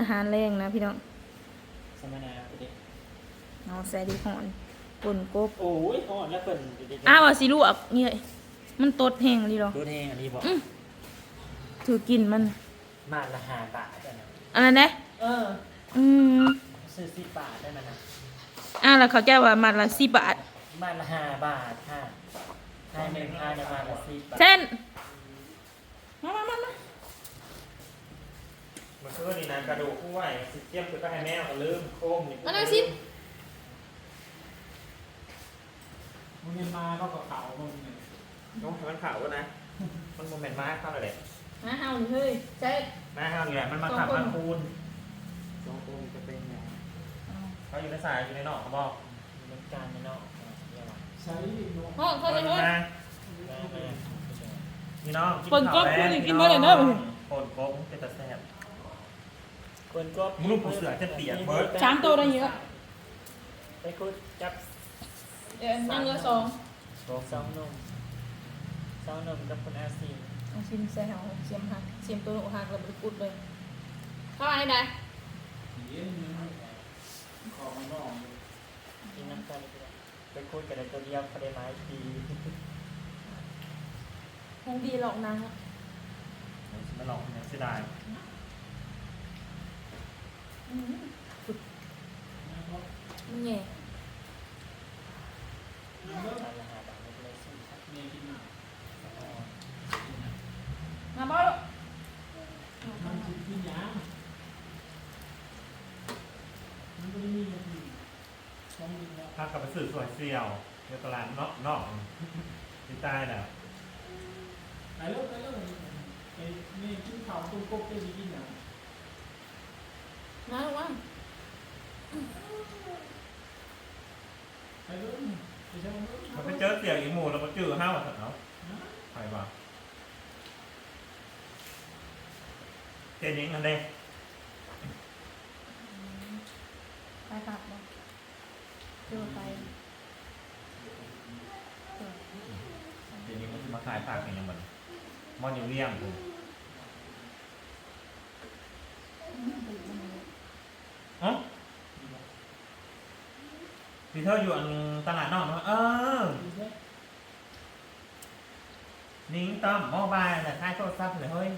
อาหารแรงนะพี่น้องสมนาไปดิเอาใส่ดีหอนป่นกบโอ้ยอ่อนแล้วเปิ่นดิอ้าวเอาสิลวกนี่เลยมันตดแห้งดีหรอดูแทงอันนี้บอกถือกินมัน มาละห้าบาทได้นะอันนั้นนะเอออืมซื้อสิบบาทได้มันนะอ่าแล้วเขาแจ้ว่ามัดละสิบบาทมาละห้าบาทค่ะให้หนึ่งค่าจะมาละสิบบาทเช่นมามามามา มันคือนี่นะกระดูกผู้ไหวสิเทียมคือก็ให้แมวก็ลืมโค้งนี่อันนั้นสิ มึงเงินมาก็กับเขามึงเนี่ยน้องให้มันขาวนะ มันโมเมนต์มาเข้าเลยแหละมาเฮานี่เฮ้ยเช่มาเข้านี่แหละมันมาขับมาคูณสองคนจะเป็นอย่างเขาอยู่ในสายอยู่ในนอกเขาบอกเหมือนกันเนาะเดี๋ยวใช้ดิโนห้องเขาเลยมาเฮ้ย มาแม่แม่พี่น้องเปิดกบคือนี่กินบ่ได้เนอะ ปนกบเป็นตะแซ่บ คนก็มึงลูกผู้เสือจะเปียกเบิร์ดสามตัวได้เยอะไปคุดจับเดี๋ยวยังเหลือสองสองนมสองนมกับคนอาซีเอาชิมใส่เฮาเสียมหักเสียมตัวหนูหักแล้วไปกุดเลย เข้าอันนี้ได้เย็นเงินของมันนอกกินน้ำตาลไปคุดกันในตัวเดียวพอได้ไม้ทีคงดีหรอกนางอะมันหลอกเนี่ยเสียดายอื มมันแง่ตามละห้าบาทไม่เป็นไรสิครับเนี่ยกินหนักมาบ่ลูกมันกินกินยามันก็ไม่มีเงินต้องกินแล้วถ้ากลับไปสื่อสวยเซียวเดี๋ยวตลาดนอกนอกที่ใต้แหละไปแล้วไปแล้วไอ้นี่กินข้าวตุ้มกบได้กินอย่าง มาลูกว่าไปเลยไปใช้มันมันไปเจอเสี่ยวอีหมูแล้วมันจื้อห้าวอะเนาะใครบ้างเจนิงอันเด้ไปกลับบ่เจอไปเจนิงมันจะมาขายผักอย่างเงี้ยมันมอนอยู่เลี้ยงกูเอ๋อ พี่เธออยู่อันตลาดนอกเนาะเออ นิ้งต้อมโมบายแต่ค่ายโทรศัพท์เลยเฮ้ย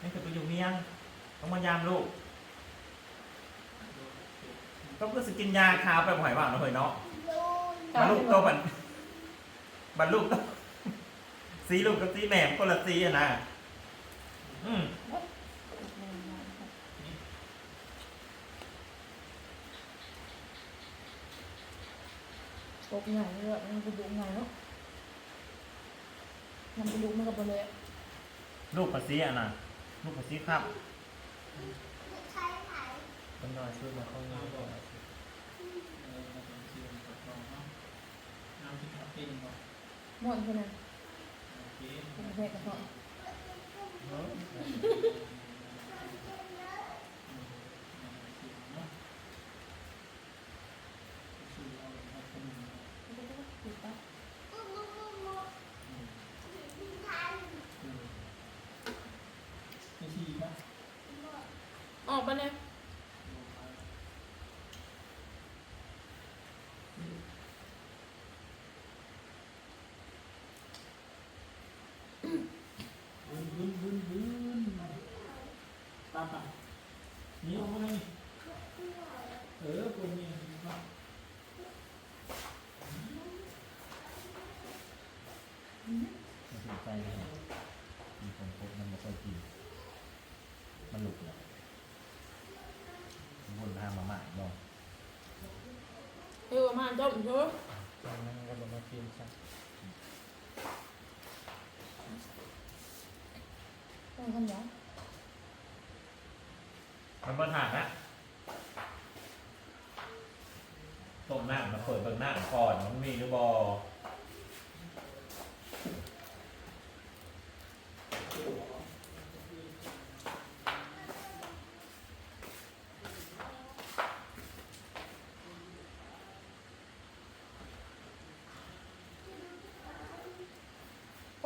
นี่คือไปอยู่เมียงต้องมายามลูกก็เพื่อสกินยาคาวไปบ่อยว่างเนาะเฮ้ยเนาะบรรลุโตบันบรรลุโตสีลูกกับสีแหนมคนละสีอะนะอืม ตกใหญ่เลยมันกระดูกใหญ่เนาะมันกระดูกมันกับเลยลูกกับสีอะนะลูกกับสีครับคนนอนซื้อมาเขาเงินก่อนน้ำที่ขับเป็นก่อนหมดขนาดโอเค แพกกระเพาะ ติดปะ ไม่ชีนะ ออกไปเลยบึ้นบึ้นบึ้นบึ้นตามไปนี่ออกมาเลยเออคนนี้ครับมันถูกใจเลยมีคนพบมันไม่ค่อยกินมันหลุดเลยวนทางมาหมาบอก เออมาจบเถอะตอนนั้นก็ลงมากินใช่ต้องทำยังมันเปิดหางนะต้มน้ำมาเปิดเบิ่งหน้าก่อนมันมีหรือบอ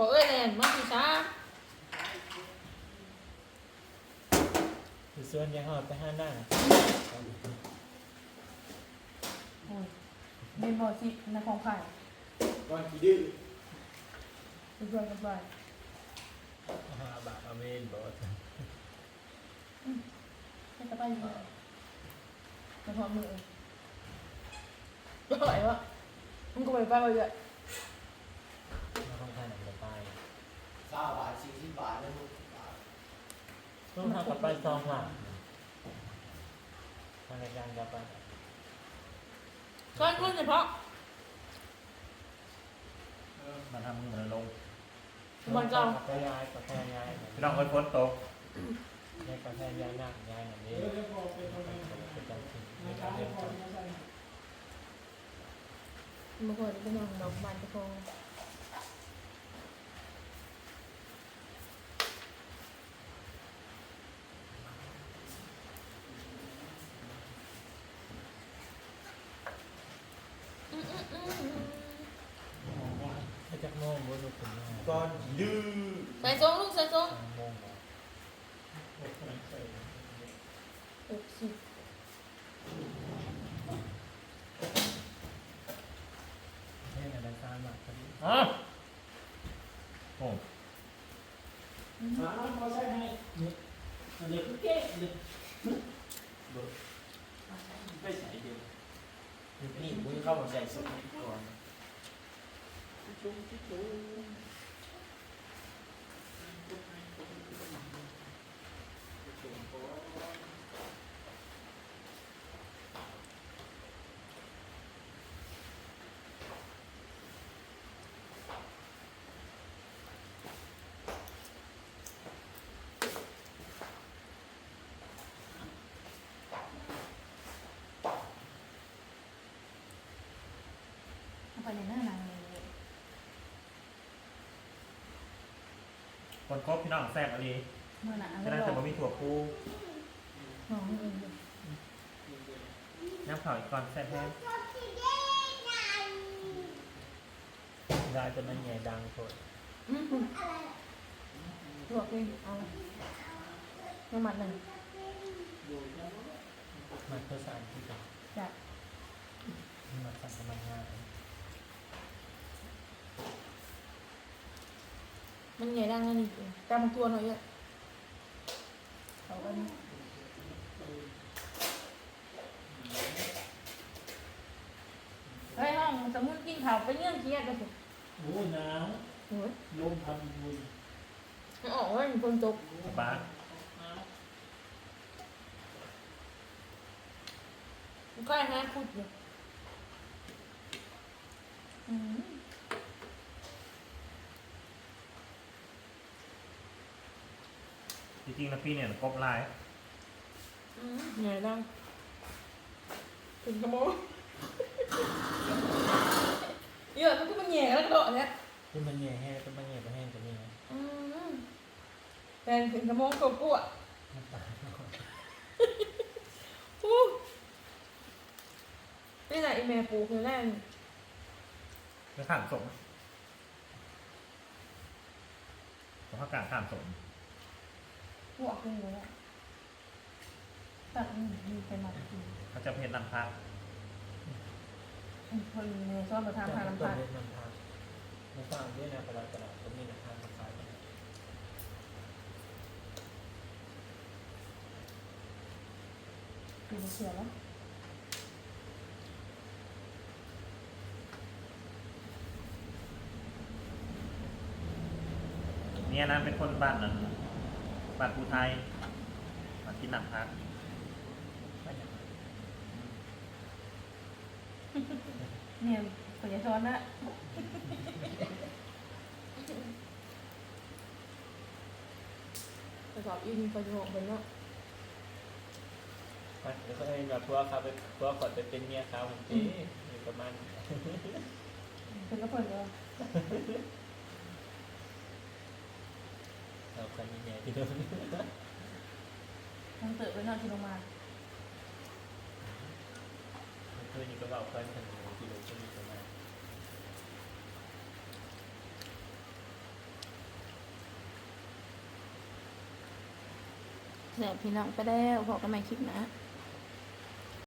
อเอ้ยแลนมาสิช้าคือส่วนยายหอดไปห้าหน้าโอ้ยเบนบอสิในของไผ่ก่อนกี่ดื้อเพื่อนกันไปห้าบาทเอาเวนบอสให้กระไปอยู่ในความมือก็ไหววะมันก็ไปไปไปเลยมาต้องทานอะไรไป สามบาทสี่สิบบาทแล้วลูกบาทต้องทำกับไปซองหลังทางรายการกับไปก้อนขึ้นเฉพาะมันทำมือมันลงมันเก่ากาแฟย้ายกาแฟย้ายพี่น้องคนฝนตกในกาแฟย้ายหน้าย้ายหนังเอนี้อแล้วพอเป็นคนนี้เป็นการสิ่งในนะคการัรบเรียนพอรู้มาใส่บางคนเป็นอย่างดอกบานตะโพง ถ้าจะโมงบนลูกคุณแม่ ก้อนดื้อ ใส่ทรงลูกใส่ทรงสองล้วหกสิบเฮ้ยอะไรตามมาพอดีอ๋อโอ้หาพอใส่ให้เนี่ยอันนี้คือเก๊ะเลยไม่ใส่เดียวนี่มึงเข้ามาใส่สุดก่อนจุ๊บจุ๊บ อาไปในหน้านังเลยคนครบพี่น้องแซ่บอะไรเมื่อหนังฉะนั้นแต่ว่ามีถั่วพูน้องเองน้ำเผาอีกก่อนแซ่บแห้งได้จะมันใหญ่ดังโคตรลวกเองเอาน้ำมันหนึ่งมันก็สารที่จะจ้ะมันสั่งกำลังงาน มันใหญ่ดังนั่นนี่จำตัวหน่อยอะเอาอันนี้เฮ้ยห้อง สมมุติกินข้าวไปเงื่อนเครียดไปสิโอ้หนาวโอ้ยลมพัดบุญมันออกว่ามันฝนตกบ้ามันก็ห้าพูดอยู่อืมจริงๆนะพี่เนี่ยกบลายอืมใหญ่ดังถึงกระโมงเยอะมันก็มันแหย่แล้วก็โดดเนี่ยที่มันใหญ่แห้งก็มันใหญ่ไปแห้งจะนี่นะอืมแต่ถึงกระโมงตัวกู้อะน้ำตาลอู้นี่แหละอีเมลปูคือแรกแล้วข้ามสมผมข้าวกลางข้ามสมพ วกเลยอะตัดอืมมีไปมากินเขาจะเพชรนำพักอืมคนในชอบมาทำทางน้ำต้ตานลเล็กนำตาลน้ำตาลด้วยนะตลาดตลาดก็มีน้ำตาลขายกันกินเสียแล้วเนี่ยนะเป็นคนบ้านนั้น บ้านภูไทยมากินนำพักเนี่ยขยายช้อนนะประกอบอินประโยคเป็นเนาะแล้วก็ให้แบบพวกเขาไปพวกขอจะเป็นเมียเขาผมจีอยู่ประมาณเป็นกระเปิดเลย กันยังไงพี่โดนมันเติบไปนอนที่โรงพยาบาลเพื่อนนี่ก็บอกเพื่อนคนนึงพี่โดนก็มีประมาณเแสบพี่น้องไปได้วพอกกันใหม่คลิปนะ